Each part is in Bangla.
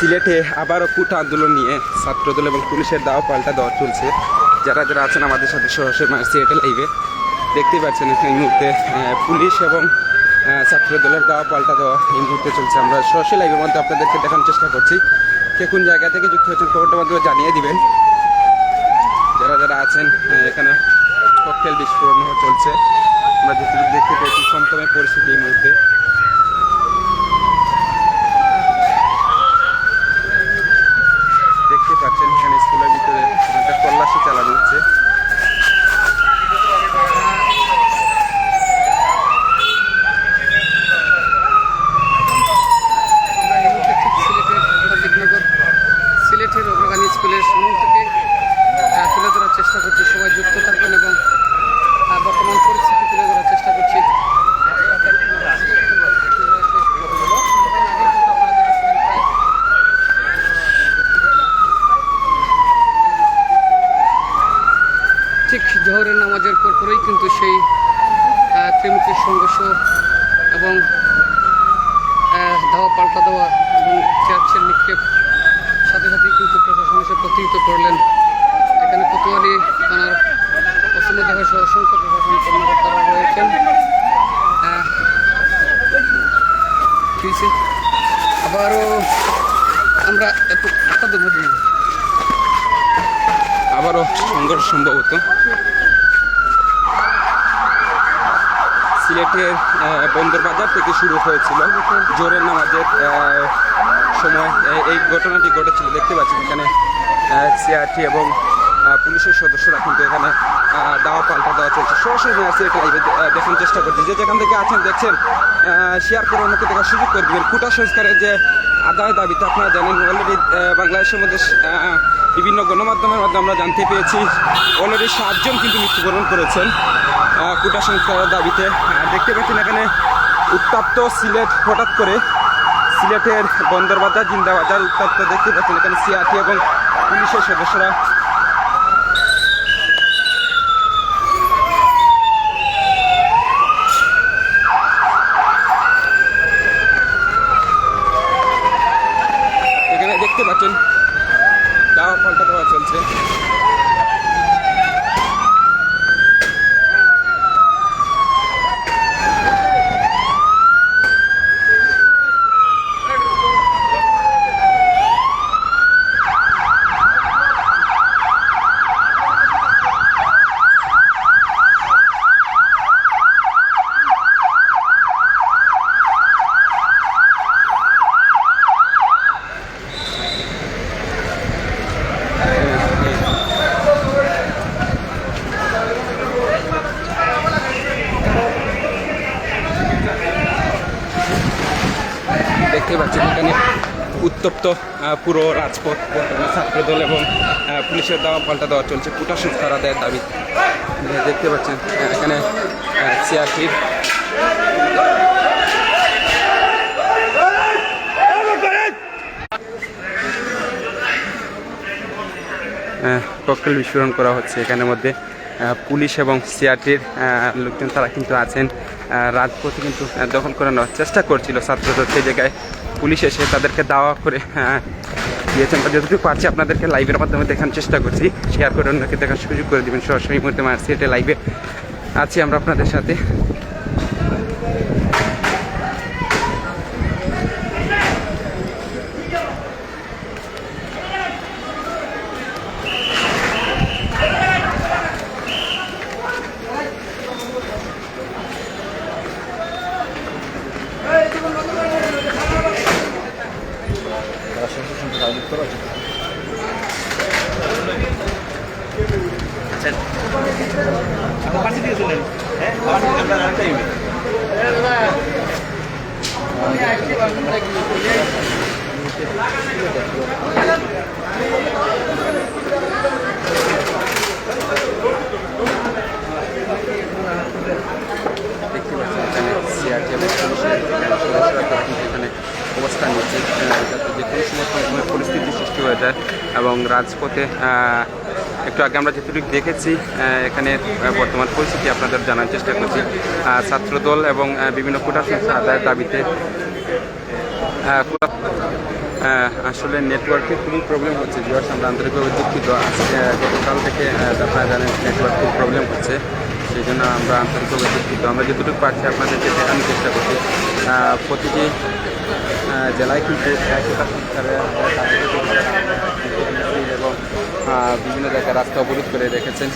সিলেটে আবারও কুট আন্দোলন নিয়ে ছাত্রদল এবং পুলিশের দাওয়া পাল্টা দেওয়া চলছে। যারা যারা আছেন আমাদের সাথে সরাসরি মানে সিলেটে লাইভে দেখতেই পাচ্ছেন এই মুহূর্তে পুলিশ এবং ছাত্রদলের দাওয়া পাল্টা দেওয়া এই মুহূর্তে চলছে। আমরা সরাসরি লাইভের মধ্যে আপনাদেরকে দেখানোর চেষ্টা করছি কে কোন জায়গা থেকে যুক্ত হয়েছেন খবরটার মাধ্যমে জানিয়ে দিবেন। যারা যারা আছেন এখানে ককটেল বিস্ফোরণ চলছে। আমরা যেটুকু দেখতে পেয়েছি থমথমে পরিস্থিতি এই মুহূর্তে দেখতে পাচ্ছেন এখানে স্কুলের ভিতরে একটা তল্লাশি চালানো হচ্ছে আমরা এই মুহূর্তে ঠিক সিলেটের দিকনগর সিলেটের অগ্রগামী স্কুলের সামনে থেকে আহ, তুলে ধরার চেষ্টা করছি সবাই যুক্ত থাকবেন এবং আহ, বর্তমান পরিস্থিতি তুলে ধরার চেষ্টা করছি ঠিক জোহরের নামাজের পর পরেই কিন্তু সেই আহ, ত্রিমুখী সংঘর্ষ এবং ধাওয়া পাল্টা দেওয়া এবং চার্চের নিক্ষেপ। সাথে সাথে কিন্তু প্রশাসন এসে প্রতিহিত করলেন। এখানে কোতোয়ালি থানার অসমদেহ সহ অসংখ্য প্রশাসন কর্মকর্তারা রয়েছেন। আবারও আমরা এত আবারও সংঘর্ষ সম্ভবত সিলেটের আহ, বন্দর বাজার থেকে শুরু হয়েছিল। জোরের নামাজের সময় এই ঘটনাটি ঘটেছিল। দেখতে পাচ্ছেন এখানে সিআরটি এবং পুলিশের সদস্যরা কিন্তু এখানে দাওয়া পাল্টা দেওয়া চলছে। সরাসরি সিলেট লাইভে দেখার চেষ্টা করছি যে যেখান থেকে আছেন দেখছেন শেয়ার করে অন্যকে দেখার সুযোগ করে দেবেন। কুটা সংস্কারের যে আদায় দাবিতে আপনারা জানেন অলরেডি বাংলাদেশের মধ্যে বিভিন্ন গণমাধ্যমের মাধ্যমে আমরা জানতে পেরেছি অলরেডি সাতজন কিন্তু মৃত্যুবরণ করেছেন। কুটা সংস্কারের দাবিতে দেখতে পাচ্ছেন এখানে উত্তপ্ত সিলেট হঠাৎ করে সিলেটের বন্দরবাজার, জিন্দাবাজার উত্তপ্ত দেখতে পাচ্ছেন এখানে সিআরটি এবং পুলিশের সদস্যরা এখানে দেখতে পাচ্ছেন দাওয়া পাল্টা দেওয়া চলছে দেখতে পাচ্ছেন এখানে উত্তপ্ত পুরো রাজপথ ছাত্রদল এবং পুলিশের দাওয়া পাল্টা দেওয়া চলছে। কুটা সংস্কার আদায়ের দাবি। দেখতে পাচ্ছেন এখানে সিআরটির ককটেল বিস্ফোরণ করা হচ্ছে এখানের মধ্যে। পুলিশ এবং সিআরটির লোকজন তারা কিন্তু আছেন। রাজপথে কিন্তু দখল করে নেওয়ার চেষ্টা করছিল ছাত্রদের সেই জায়গায়। পুলিশ এসে তাদেরকে দাওয়া করে আহ, দিয়েছেন বা যতটুকু পারছি আপনাদেরকে লাইভের মাধ্যমে দেখার চেষ্টা করছি। শেয়ার করে অন্যকে দেখার সুযোগ করে দেবেন। সরাসরি মধ্যে মুহূর্তে এটা লাইভে আছি আমরা আপনাদের সাথে দেখতে পাচ্ছেন এখানে সিআরটি এবং পুলিশের সদস্যরা তারা কিন্তু এখানে অবস্থান নিচ্ছে আহ, যে পরিস্থিতি সৃষ্টি হয়ে যায় এবং রাজপথে একটু আগে আমরা যেটুকু দেখেছি এখানে বর্তমান পরিস্থিতি আপনাদের জানার চেষ্টা করছি। ছাত্রদল এবং বিভিন্ন কোটা সংস্থা আদায়ের দাবিতে আসলে নেটওয়ার্কে খুবই প্রবলেম হচ্ছে। ভিউয়ার্স, আমরা আন্তরিকভাবে দুঃখিত। আজকে গতকাল থেকে আপনারা জানেন নেটওয়ার্ক খুব প্রবলেম হচ্ছে। সেই জন্য আমরা আন্তরিকভাবে দুঃখিত। আমরা যতটুকু পারছি আপনাদেরকে দেখানোর চেষ্টা করছি। প্রতিটি জেলায় কিন্তু এবং বিভিন্ন জায়গায় রাস্তা অবরোধ করে রেখেছেন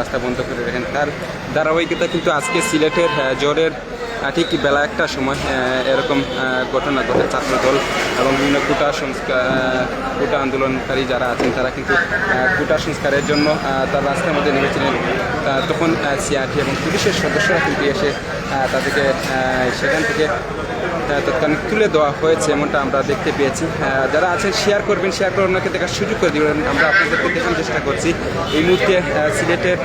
রাস্তা বন্ধ করে রেখেছেন। তার ধারাবাহিকতা কিন্তু আজকে সিলেটের জ্বরের ঠিক বেলা একটা সময় এরকম ঘটনা ঘটে। ছাত্রদল এবং বিভিন্ন কুটা সংস্কার কুটা আন্দোলনকারী যারা আছেন, তারা কিন্তু কুটা সংস্কারের জন্য তার রাস্তার মধ্যে নেমেছিলেন। তখন সিআরটি এবং পুলিশের সদস্যরা কিন্তু এসে তাদেরকে সেখান থেকে আহ, তৎক্ষণাৎ তুলে দেওয়া হয়েছে এমনটা আমরা দেখতে পেয়েছি। যারা আছেন শেয়ার করবেন শেয়ার করে ওনাকে দেখার সুযোগ করে দিবেন। আমরা আপনাদেরকে দেখার চেষ্টা করছি। এই মুহূর্তে সিলেটের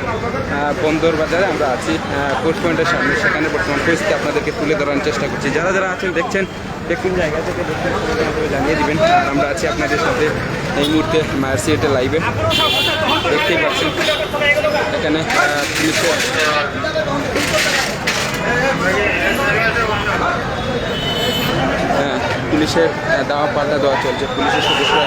বন্দর বাজারে আমরা আছি। পোস্ট পয়েন্টের সামনে। সেখানে বর্তমান পরিস্থিতি আপনাদেরকে তুলে ধরার চেষ্টা করছি। যারা যারা আছেন দেখছেন দেখুন জায়গা থেকে দেখছেন জানিয়ে দেবেন। আর আমরা আছি আপনাদের সাথে এই মুহূর্তে মায়ার সিলেটের লাইভে দেখতেই পাচ্ছেন এখানে পুলিশের দাওয়া পাল্টা দেওয়া চলছে পুলিশের সদস্যরা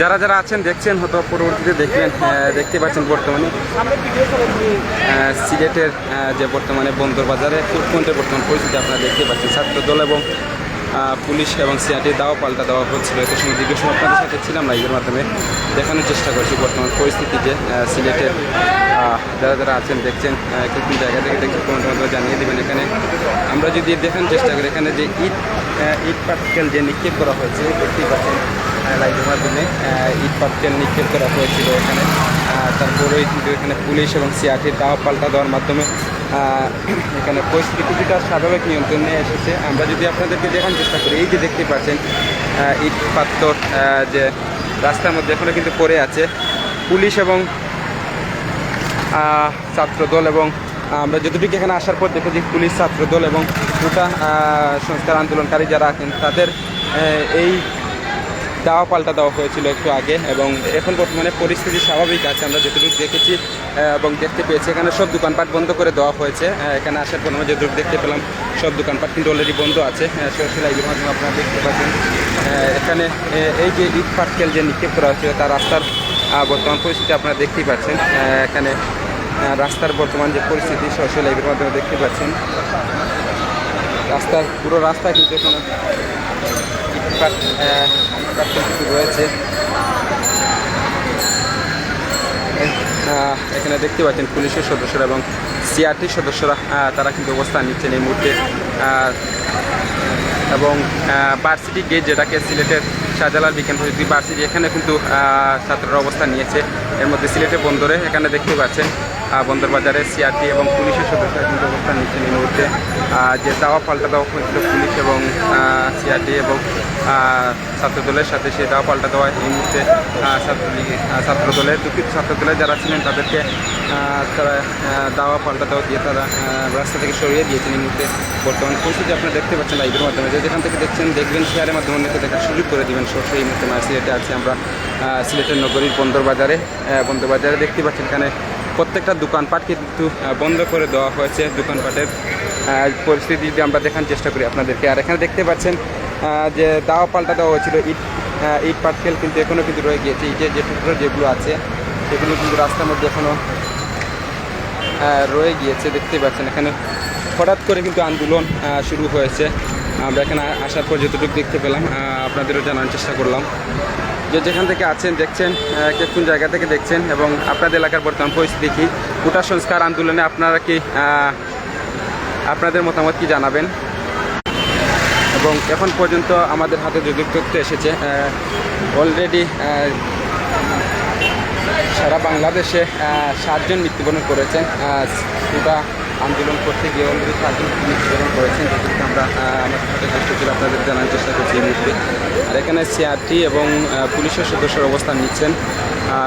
যারা যারা আছেন দেখছেন হয়তো পরবর্তীতে দেখবেন আহ, দেখতে পাচ্ছেন বর্তমানে। আহ, সিলেটের যে বর্তমানে বন্দর বাজারে ফুটপয়েন্টের বর্তমান পরিস্থিতি আপনারা দেখতে পাচ্ছেন। ছাত্রদল এবং পুলিশ এবং সিআরটি দাও, পাল্টা দেওয়া হচ্ছিল। এত সময় দীর্ঘ আপনাদের সাথে ছিলাম, লাইভের মাধ্যমে দেখানোর চেষ্টা করছি বর্তমান পরিস্থিতি যে সিলেটের যারা যারা আছেন, দেখছেন কোন জায়গা থেকে দেখছেন কোনো জানিয়ে দেবেন এখানে। আমরা যদি দেখানোর চেষ্টা করি, এখানে যে ইট ইট পার্টিকেল যে নিক্ষেপ করা হয়েছে, দেখতেই পাচ্ছেন লাইটের মাধ্যমে ইট পাটকেল নিক্ষেপ করা হয়েছিল এখানে। তারপরে এখানে পুলিশ এবং সিআরটির দাওয়া পাল্টা দেওয়ার মাধ্যমে এখানে পরিস্থিতি কিছুটা স্বাভাবিক নিয়ন্ত্রণে এসেছে। আমরা যদি আপনাদেরকে দেখানোর চেষ্টা করি এই যে দেখতে পাচ্ছেন ইট পাত্তর যে রাস্তার মধ্যে এখনও কিন্তু পড়ে আছে। পুলিশ এবং ছাত্রদল এবং আমরা যতটুকু এখানে আসার পর দেখেছি পুলিশ ছাত্রদল এবং আহ, সংস্কার আন্দোলনকারী যারা আছেন তাদের এই দাওয়া পাল্টা দেওয়া হয়েছিল একটু আগে এবং এখন বর্তমানে পরিস্থিতি স্বাভাবিক আছে, আমরা যতটুকু দেখেছি এবং দেখতে পেয়েছি, এখানে সব দোকানপাট বন্ধ করে দেওয়া হয়েছে। এখানে আসার পর আমরা যতটুকু দেখতে পেলাম, সব দোকানপাট কিন্তু অলরেডি বন্ধ আছে। সরাসরি লাইভের মাধ্যমে আপনারা দেখতে পাচ্ছেন। এখানে এই যে ইট পাটকেল যে নিক্ষেপ করা হয়েছিল, তার রাস্তার বর্তমান পরিস্থিতি আপনারা দেখতেই পাচ্ছেন। এখানে রাস্তার বর্তমান যে পরিস্থিতি সরাসরি লাইভের মাধ্যমে দেখতে পাচ্ছেন। রাস্তার, পুরো রাস্তা কিন্তু এখানে ব্যাপার কিছু রয়েছে। এখানে দেখতে পাচ্ছেন পুলিশের সদস্যরা এবং সিআরটি সদস্যরা তারা কিন্তু অবস্থান নিচ্ছেন এই মুহূর্তে। এবং বার্সিটি গেট যেটাকে সিলেটের শাহজালাল বিজ্ঞান প্রযুক্তি বার্সিটি এখানে কিন্তু ছাত্ররা অবস্থান নিয়েছে। এর মধ্যে সিলেটে বন্দরে এখানে দেখতে পাচ্ছেন আহ, বন্দর বাজারে সিআরটি এবং পুলিশের সদস্যরা কিন্তু অবস্থান নিচ্ছেন এই মুহূর্তে। যে দাওয়া পাল্টা দেওয়া হয়েছিল পুলিশ এবং সিআরটি এবং ছাত্রদলের সাথে সেই দাওয়া পাল্টা দেওয়া এই মুহূর্তে ছাত্রলীগ ছাত্রদলের দুঃখিত ছাত্রদলের যারা ছিলেন তাদেরকে তারা দাওয়া পাল্টা দেওয়া দিয়ে তারা রাস্তা থেকে সরিয়ে দিয়েছেন এই মুহূর্তে। বর্তমান পরিস্থিতি আপনারা দেখতে পাচ্ছেন লাইভের মাধ্যমে। যে যেখান থেকে দেখছেন দেখবেন শেয়ারের মাধ্যমে অন্যকে দেখার সুযোগ করে দিবেন। সরাসরি এই মুহূর্তে সিলেটে আছি আমরা সিলেটের নগরীর বন্দর বাজারে আহ, বন্দর বাজারে দেখতে পাচ্ছেন এখানে প্রত্যেকটা দোকানপাটকে কিন্তু বন্ধ করে দেওয়া হয়েছে দোকানপাটের। পরিস্থিতি যদি আমরা দেখার চেষ্টা করি আপনাদেরকে। আর এখানে দেখতে পাচ্ছেন যে দাওয়া পাল্টা দেওয়া হয়েছিল, ইট ইট পাটকেল কিন্তু এখনও কিন্তু রয়ে গিয়েছে। ইটের যে টুকরো যেগুলো আছে, সেগুলো কিন্তু রাস্তার মধ্যে এখনও রয়ে গিয়েছে। দেখতে পাচ্ছেন এখানে হঠাৎ করে কিন্তু আন্দোলন শুরু হয়েছে। আমরা এখানে আসার পর যতটুকু দেখতে পেলাম আপনাদেরও জানার চেষ্টা করলাম। যে যেখান থেকে আছেন, দেখছেন কোন জায়গা থেকে দেখছেন এবং আপনাদের এলাকার বর্তমান পরিস্থিতি কি, কোটা সংস্কার আন্দোলনে আপনারা কি আপনাদের মতামত কি জানাবেন? এবং এখন পর্যন্ত আমাদের হাতে যদি তথ্য এসেছে অলরেডি সারা বাংলাদেশে সাতজন মৃত্যুবরণ করেছেন। পুরা আন্দোলন করতে গিয়ে অলরেডি সাতজন মৃত্যুবরণ করেছেন যেহেতু আমরা আমাদের সাথে তথ্য ছিল, আপনাদের জানার চেষ্টা করছি এই মুহূর্তে। আর এখানে সিআরটি এবং পুলিশের সদস্যরা অবস্থান নিচ্ছেন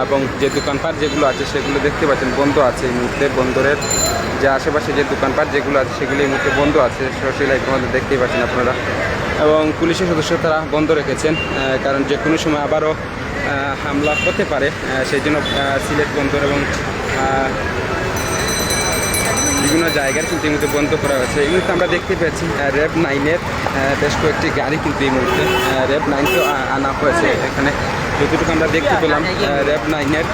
এবং যে দোকানপাট যেগুলো আছে, সেগুলো দেখতে পাচ্ছেন, বন্ধ আছে এই মুহূর্তে, বন্দরের যে আশেপাশে যে দোকানপাট যেগুলো আছে, সেগুলো এই মুহূর্তে বন্ধ আছে সরাসরি লাইফের মধ্যে দেখতেই পাচ্ছেন আপনারা। এবং পুলিশের সদস্য তারা বন্ধ রেখেছেন কারণ যে কোনো সময় আবারও হামলা হতে পারে সেই জন্য সিলেট বন্দর এবং বিভিন্ন জায়গার কিন্তু এই মুহূর্তে বন্ধ করা হয়েছে। এই মুহূর্তে আমরা দেখতে পেয়েছি র্যাব নাইনের বেশ কয়েকটি গাড়ি কিন্তু এই মুহূর্তে র্যাব নাইনকেও আনা হয়েছে। এখানে যতটুকু আমরা দেখতে পেলাম র্যাব নাইনের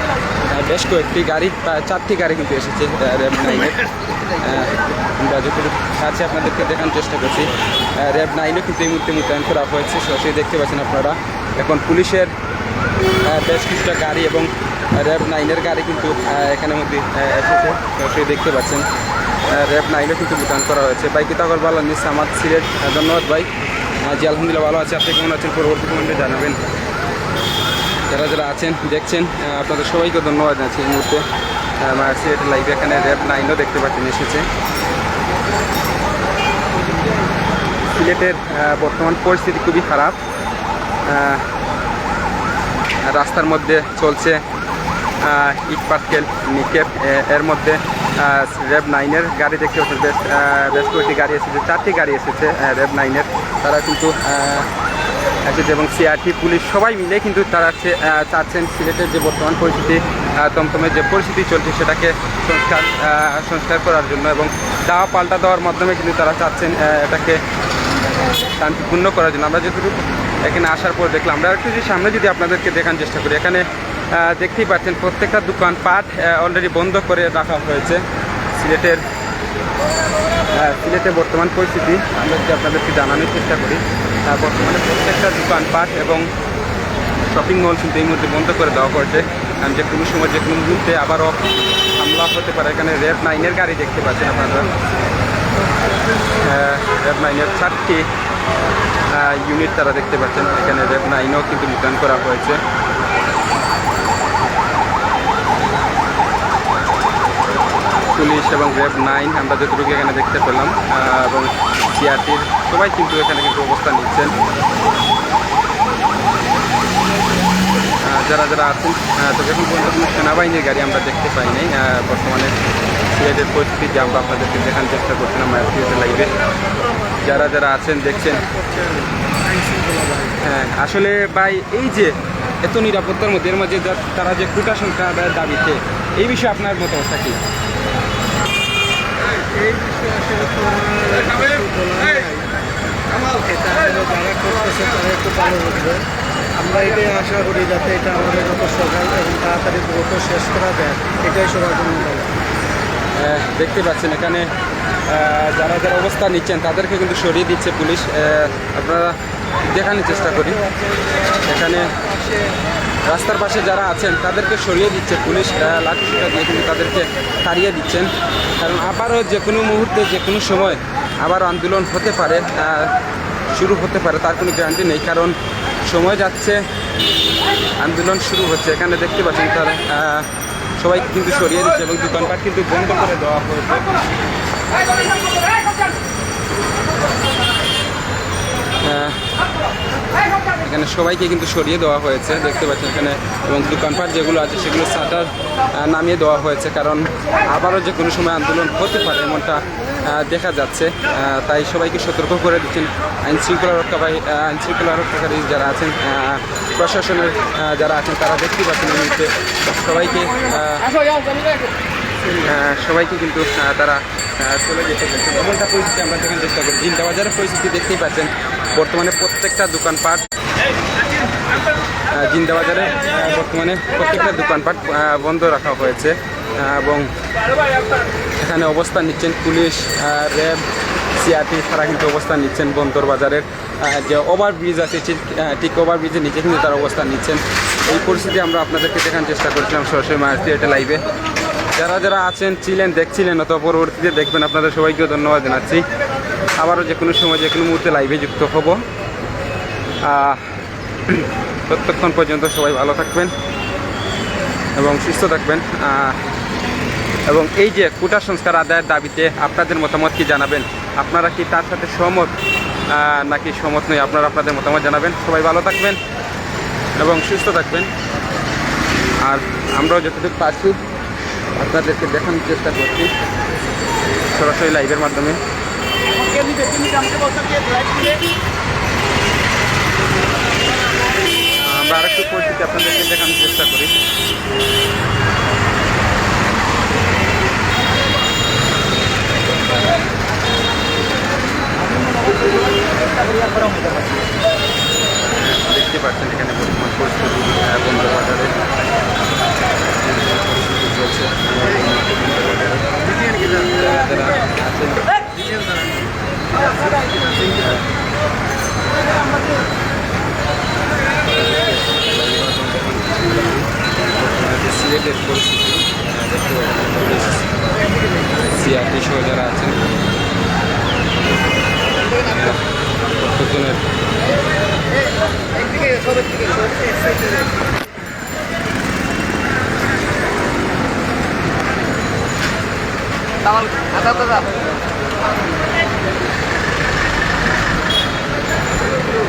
বেশ কয়েকটি গাড়ি চারটি গাড়ি কিন্তু এসেছে র্যাব নাইনের আমরা যতটুকু আছে আপনাদেরকে দেখানোর চেষ্টা করছি। র্যাব নাইনও কিন্তু এই মুহূর্তে মোতায়েন করা হয়েছে সরাসরি দেখতে পাচ্ছেন আপনারা। এখন পুলিশের বেশ কিছুটা গাড়ি এবং র্যাব নাইনের গাড়ি কিন্তু আহ, এখানের মধ্যে এসেছে সরাসরি দেখতে পাচ্ছেন। র্যাব নাইনও কিন্তু মোতায়েন করা হয়েছে। ভাই কিতাগর ভালো নিস আমার সিলেট। ধন্যবাদ ভাই। আহ, জি আলহামদুলিল্লাহ ভালো আছে। আপনি কেমন আছেন? পরবর্তী কমেন্টে জানাবেন। যারা যারা আছেন দেখছেন আপনাদের সবাইকে ধন্যবাদ জানাচ্ছি এই মুহূর্তে। আমার সিলেট লাইভে এখানে র্যাব নাইনও দেখতে পাচ্ছেন এসেছে। সিলেটের বর্তমান পরিস্থিতি খুবই খারাপ। রাস্তার মধ্যে চলছে ইট পাটকেল নিক্ষেপ এ- এর মধ্যে। র্যাব নাইনের গাড়ি দেখতে পাচ্ছি বেশ বেশ কয়েকটি গাড়ি এসেছে, চারটি গাড়ি এসেছে র্যাব নাইনের তারা কিন্তু এসেছে এবং সিআরটি পুলিশ সবাই মিলে কিন্তু তারা চাচ্ছেন সিলেটের যে বর্তমান পরিস্থিতি তমতমের যে পরিস্থিতি চলছে সেটাকে সংস্কার সংস্কার করার জন্য এবং দাওয়া পাল্টা দেওয়ার মাধ্যমে কিন্তু তারা চাচ্ছেন এটাকে শান্তিপূর্ণ করার জন্য। আমরা যতটুকু এখানে আসার পর দেখলাম, আমরা একটু যদি সামনে যদি আপনাদেরকে দেখার চেষ্টা করি, এখানে দেখতেই পাচ্ছেন, প্রত্যেকটা দোকান পাট অলরেডি বন্ধ করে রাখা হয়েছে। সিলেটের সিলেটের বর্তমান পরিস্থিতি, আমরা যদি আপনাদেরকে জানানোর চেষ্টা করি বর্তমানে প্রত্যেকটা দোকান পাট এবং শপিং মল কিন্তু এই মুহূর্তে বন্ধ করে দেওয়া হয়েছে। কারণ যে কোনো সময়, যে কোনো মুহূর্তে আবারও হামলা হতে পারে। এখানে রেড নাইনের গাড়ি দেখতে পাচ্ছেন আপনারা। রেড নাইনের চারটি ইউনিট তারা দেখতে পাচ্ছেন। এখানে রেড নাইনও কিন্তু মোতায়েন করা হয়েছে। পুলিশ এবং রেব নাইন আমরা যতটুকু এখানে দেখতে পেলাম এবং সিআরটির সবাই কিন্তু এখানে কিন্তু অবস্থান নিচ্ছেন। যারা যারা আছেন তবে এখন পর্যন্ত কোনো সেনাবাহিনীর গাড়ি আমরা দেখতে পাই নাই। বর্তমানে সিলেটের পরিস্থিতি আমরা আপনাদেরকে দেখানোর চেষ্টা করছিলাম সিলেটের লাইভে। যারা যারা আছেন, দেখছেন। হ্যাঁ আসলে ভাই, এই যে এত নিরাপত্তার মধ্যে, এর মাঝে তারা যে কোটা সংখ্যা দাবিতে, এই বিষয়ে আপনার মতামতটা কি? এই বিষয়ে আসলে তো আমার যারা করতেছে তারা একটু ভালো এটাই আশা করি যাতে এটা আমাদের যত সকাল এবং তাড়াতাড়ি দ্রুত শেষ করা যায় এটাই সবার জন্য দেখতে পাচ্ছেন এখানে আহ, যারা যারা অবস্থান নিচ্ছেন তাদেরকে কিন্তু সরিয়ে দিচ্ছে পুলিশ। আহ, আপনারা দেখানোর চেষ্টা করি। এখানে রাস্তার পাশে যারা আছেন তাদেরকে সরিয়ে দিচ্ছে পুলিশ। আহ, লাঠি সোটা দিয়ে কিন্তু তাদেরকে তাড়িয়ে দিচ্ছেন। কারণ আবারও যে কোনো মুহূর্তে যে কোনো সময় আবার আন্দোলন হতে পারে শুরু হতে পারে তার কোনো গ্যারান্টি নেই। কারণ সময় যাচ্ছে আন্দোলন শুরু হচ্ছে। এখানে দেখতে পাচ্ছেন তারা সবাই কিন্তু সরিয়ে দিচ্ছে এবং দোকানপাট কিন্তু বন্ধ করে দেওয়া হয়েছে। এখানে সবাইকে কিন্তু সরিয়ে দেওয়া হয়েছে, দেখতে পাচ্ছেন এখানে, এবং দোকানপাট যেগুলো আছে সেগুলো শাটার নামিয়ে দেওয়া হয়েছে, কারণ আবারও যে কোনো সময় আন্দোলন হতে পারে এমনটা দেখা যাচ্ছে তাই সবাইকে সতর্ক করে দিচ্ছেন আইন শৃঙ্খলা রক্ষাবাহী আইন শৃঙ্খলা রক্ষাকারী যারা আছেন প্রশাসনের যারা আছেন, তারা দেখতে পাচ্ছেন সবাইকে সবাইকে কিন্তু তারা চলে যেতে বলছেন। এমনটা পরিস্থিতি আমরা চেষ্টা করি জিন্দা বাজারের পরিস্থিতি দেখতেই পাচ্ছেন। বর্তমানে প্রত্যেকটা দোকানপাট জিন্দা বাজারে বর্তমানে প্রত্যেকটা দোকানপাট বন্ধ রাখা হয়েছে এবং এখানে অবস্থান নিচ্ছেন পুলিশ র্যাব সিআরটি তারা কিন্তু অবস্থান নিচ্ছেন বন্দর বাজারের যে ওভারব্রিজ আছে, ঠিক ওভারব্রিজের নিচে কিন্তু তারা অবস্থান নিচ্ছেন। এই পরিস্থিতি আমরা আপনাদেরকে দেখার চেষ্টা করছিলাম সরাসরি মায়ার্সি এটা লাইভে। যারা যারা আছেন, ছিলেন, দেখছিলেন, অথবা পরবর্তীতে দেখবেন, আপনাদের সবাইকেও ধন্যবাদ জানাচ্ছি। আবারও যে কোনো সময় যে কোনো মুহূর্তে লাইভে যুক্ত হব। ততক্ষণ পর্যন্ত সবাই ভালো থাকবেন এবং সুস্থ থাকবেন। এবং এই যে কোটা সংস্কার আদায়ের দাবিতে আপনাদের মতামত কি জানাবেন? আপনারা কি তার সাথে সহমত? নাকি সহমত নয় আপনারা আপনাদের মতামত জানাবেন। সবাই ভালো থাকবেন এবং সুস্থ থাকবেন। আর আমরাও যতটুকু পারছি, আপনাদেরকে দেখানোর চেষ্টা করছি সরাসরি লাইভের মাধ্যমে। আমরা আরেকটু পরিস্থিতি আপনাদেরকে দেখানোর চেষ্টা করি। দেখতে পাচ্ছেন এখানে বর্তমান পরিস্থিতি আহ, বন্ধ বাজারে পরিস্থিতি চলছে যারা আছেন বর্তমানে সিলেটের পরিস্থিতি আহ, দেখতে পাচ্ছেন পুলিশ সিআরটি সহ যারা আছেন আহ, প্রত্যেকজনের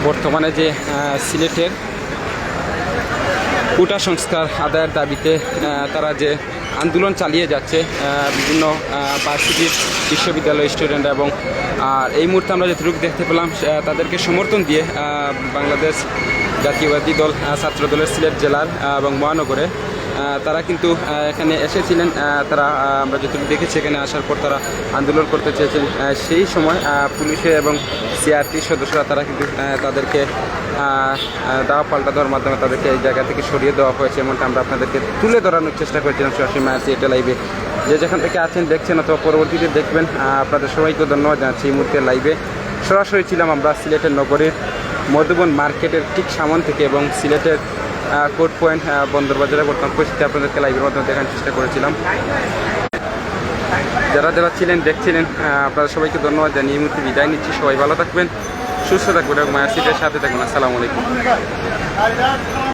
বর্তমানে যে সিলেটের কোটা সংস্কার আদায়ের দাবিতে তারা যে আন্দোলন চালিয়ে যাচ্ছে বিভিন্ন ভার্সিটির বিশ্ববিদ্যালয় স্টুডেন্ট এবং, আর এই মুহূর্তে আমরা যতটুকু দেখতে পেলাম তাদেরকে সমর্থন দিয়ে বাংলাদেশ জাতীয়বাদী দল ছাত্র দলের সিলেট জেলার এবং মহানগরে তারা কিন্তু এখানে এসেছিলেন। তারা আমরা যতটুকু দেখেছি এখানে আসার পর তারা আন্দোলন করতে চেয়েছেন। সেই সময় আহ, পুলিশের এবং সিআরটির সদস্যরা তারা কিন্তু তাদেরকে দাওয়া পাল্টা দেওয়ার মাধ্যমে তাদেরকে এই জায়গা থেকে সরিয়ে দেওয়া হয়েছে এমনটা আমরা আপনাদেরকে তুলে ধরানোর চেষ্টা করেছিলাম সরাসরি মায়াসি এটা লাইভে। যে যেখান থেকে আছেন দেখছেন অথবা পরবর্তীতে দেখবেন আপনাদের সবাইকে ধন্যবাদ জানাচ্ছি এই মুহূর্তে লাইভে। সরাসরি ছিলাম আমরা সিলেটের নগরীর মধুবন মার্কেটের ঠিক সামন থেকে এবং সিলেটের কোর্ট পয়েন্ট বন্দরবাজারে বর্তমান পরিস্থিতি আপনাদেরকে লাইভের মাধ্যমে দেখার চেষ্টা করেছিলাম। যারা যারা ছিলেন, দেখছিলেন আপনারা সবাইকে ধন্যবাদ জানিয়ে এই মুহূর্তে বিদায় নিচ্ছি। সবাই ভালো থাকবেন, সুস্থ থাকবেন এবং মায়ের সাথে থাকবেন। আসসালামু আলাইকুম।